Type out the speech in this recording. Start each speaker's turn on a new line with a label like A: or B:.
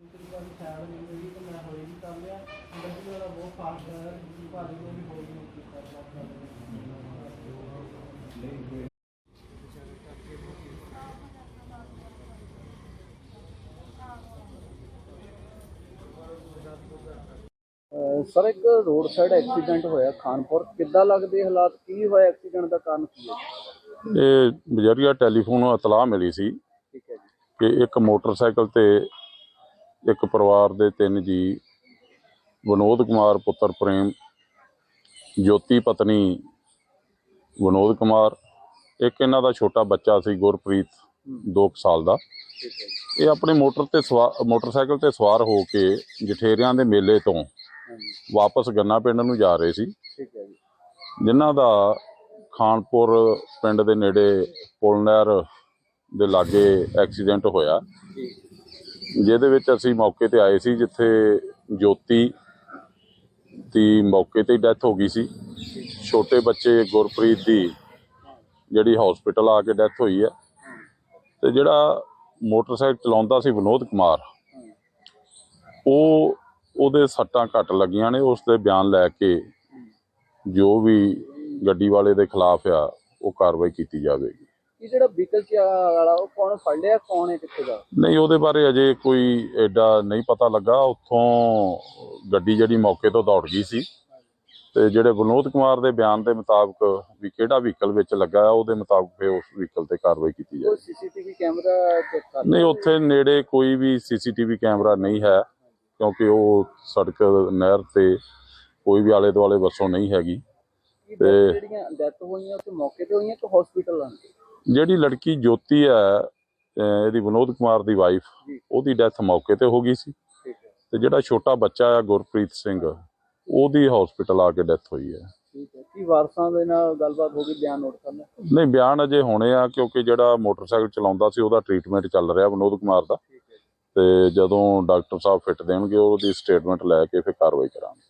A: ਤਰੀਕਾ ਦੀ ਖਿਆਲ ਨਹੀਂ ਹੋਈ ਤੇ ਮੈਂ ਹੋਈ ਨਹੀਂ ਕਰ ਲਿਆ ਗੱਡੀ ਵਾਲਾ ਬਹੁਤ ਫਾਸਟ ਹੈ ਭਾਜੀ ਨੇ ਵੀ ਹੋਈ ਨਹੀਂ ਕੀਤਾ ਸਰ ਇੱਕ ਰੋਡ ਸਾਈਡ ਐਕਸੀਡੈਂਟ ਹੋਇਆ ਖਾਨਪੁਰ। ਕਿੱਦਾਂ ਲੱਗਦੇ ਹਾਲਾਤ? ਕੀ ਹੋਇਆ? ਐਕਸੀਡੈਂਟ ਦਾ ਕਾਰਨ ਕੀ ਹੈ?
B: ਇਹ ਬਜਰੀਆ ਟੈਲੀਫੋਨ ਇਤਲਾਹ ਮਿਲੀ ਸੀ
A: ਠੀਕ ਹੈ ਜੀ।
B: ਕਿ ਇੱਕ ਮੋਟਰਸਾਈਕਲ ਤੇ ਇੱਕ ਪਰਿਵਾਰ ਦੇ ਤਿੰਨ ਜੀ ਵਿਨੋਦ ਕੁਮਾਰ ਪੁੱਤਰ ਪ੍ਰੇਮ ਜੋਤੀ ਪਤਨੀ ਵਿਨੋਦ ਕੁਮਾਰ ਇੱਕ ਇਹਨਾਂ ਦਾ ਛੋਟਾ ਬੱਚਾ ਸੀ ਗੁਰਪ੍ਰੀਤ 2 ਸਾਲ ਦਾ। ਇਹ ਆਪਣੇ ਮੋਟਰ ਤੇ ਮੋਟਰਸਾਈਕਲ ਤੇ ਸਵਾਰ ਹੋ ਕੇ ਜਠੇਰਿਆਂ ਦੇ ਮੇਲੇ ਤੋਂ ਵਾਪਸ ਗੰਨਾ ਪਿੰਡ ਨੂੰ ਜਾ ਰਹੇ ਸੀ। ਜਿਨ੍ਹਾਂ ਦਾ ਖਾਨਪੁਰ ਪਿੰਡ ਦੇ ਨੇੜੇ ਪੁਲ ਨਹਿਰ ਦੇ ਲਾਗੇ ਐਕਸੀਡੈਂਟ ਹੋਇਆ। ਜਿਹਦੇ ਵਿੱਚ ਅਸੀਂ ਮੌਕੇ ਤੇ ਆਏ ਸੀ, ਜਿੱਥੇ ਜੋਤੀ ਦੀ ਮੌਕੇ ਤੇ ਡੈਥ ਹੋ ਗਈ ਸੀ। ਛੋਟੇ ਬੱਚੇ ਗੁਰਪ੍ਰੀਤ ਦੀ ਜਿਹੜੀ ਹਸਪੀਟਲ ਆ ਕੇ ਡੈਥ ਹੋਈ ਹੈ। ਤੇ ਜਿਹੜਾ ਮੋਟਰਸਾਈਕਲ ਚਲਾਉਂਦਾ ਸੀ ਵਿਨੋਦ ਕੁਮਾਰ, ਉਹ ਉਹਦੇ ਸੱਟਾਂ ਘੱਟ ਲੱਗੀਆਂ ਨੇ। ਉਸ ਦੇ ਬਿਆਨ ਲੈ ਕੇ ਜੋ ਵੀ ਗੱਡੀ ਵਾਲੇ ਦੇ ਖਿਲਾਫ ਆ, ਉਹ ਕਾਰਵਾਈ ਕੀਤੀ ਜਾਵੇਗੀ।
A: ਇਹ ਜਿਹੜਾ ਵਹੀਕਲ ਵਾਲਾ ਉਹ ਕੌਣ ਫੜ ਲਿਆ ਕੌਣ ਹੈ ਕਿੱਥੇ ਦਾ?
B: ਨਹੀਂ ਉਹਦੇ ਬਾਰੇ ਅਜੇ ਕੋਈ ਐਡਾ ਨਹੀਂ ਪਤਾ ਲੱਗਾ। ਉੱਥੋਂ ਗੱਡੀ ਜਿਹੜੀ ਮੌਕੇ ਤੋਂ ਦੌੜ ਗਈ ਸੀ। ਤੇ ਜਿਹੜੇ ਵਿਨੋਦ ਕੁਮਾਰ ਦੇ ਬਿਆਨ ਦੇ ਮੁਤਾਬਕ ਵੀ ਕਿਹੜਾ ਵਹੀਕਲ ਵਿੱਚ ਲੱਗਾ ਹੈ ਉਹਦੇ ਮੁਤਾਬਕ ਫਿਰ ਉਸ ਵਹੀਕਲ ਤੇ ਕਾਰਵਾਈ ਕੀਤੀ ਜਾਏ।
A: ਸੀਸੀਟੀਵੀ ਕੈਮਰਾ ਚੈੱਕ ਕਰ
B: ਨਹੀਂ ਉੱਥੇ ਨੇੜੇ ਕੋਈ ਵੀ ਸੀਸੀਟੀਵੀ ਕੈਮਰਾ ਨਹੀਂ ਹੈ ਕਿਉਂਕਿ ਉਹ ਸੜਕ ਨਹਿਰ ਤੇ ਕੋਈ ਵੀ ਆਲੇ ਦੁਆਲੇ ਵਸੋਂ ਨਹੀਂ ਹੈਗੀ।
A: death ਜਿਹੜੀਆਂ ਡੈਥ ਹੋਈਆਂ ਉਹ ਤੇ ਮੌਕੇ ਤੇ ਹੋਈਆਂ ਕਿ ਹਸਪੀਟਲ ਆਂ
B: ਜਿਹੜੀ ਲੜਕੀ ਜੋਤੀ ਹੈ ਇਹਦੀ ਵਿਨੋਦ ਕੁਮਾਰ ਦੀ ਵਾਈਫ। ਉਹਦੀ ਡੈਥ ਮੌਕੇ ਤੇ ਹੋ ਗਈ ਸੀ। ਤੇ ਜਿਹੜਾ ਛੋਟਾ ਬੱਚਾ ਆ ਗੁਰਪ੍ਰੀਤ ਸਿੰਘ ਉਹਦੀ ਹਸਪੀਟਲ ਆ ਕੇ ਡੈਥ ਹੋਈ ਹੈ।
A: ਕੀ ਵਾਰਸਾਂ ਦੇ ਨਾਲ ਗੱਲਬਾਤ ਹੋ ਗਈ ਬਿਆਨ ਨੋਟ ਕਰਨਾ?
B: ਨਹੀਂ ਬਿਆਨ ਅਜੇ ਹੋਣੇ ਆ ਕਿਉਂਕਿ ਜਿਹੜਾ ਮੋਟਰਸਾਈਕਲ ਚਲਾਉਂਦਾ ਸੀ ਉਹਦਾ ਟ੍ਰੀਟਮੈਂਟ ਚੱਲ ਰਿਹਾ ਵਿਨੋਦ ਕੁਮਾਰ ਦਾ। ਤੇ ਜਦੋਂ ਡਾਕਟਰ ਸਾਹਿਬ ਫਿੱਟ ਦੇਣਗੇ ਉਹਦੀ ਸਟੇਟਮੈਂਟ ਲੈ ਕੇ ਫਿਰ ਕਾਰਵਾਈ ਕਰਾਂਗੇ।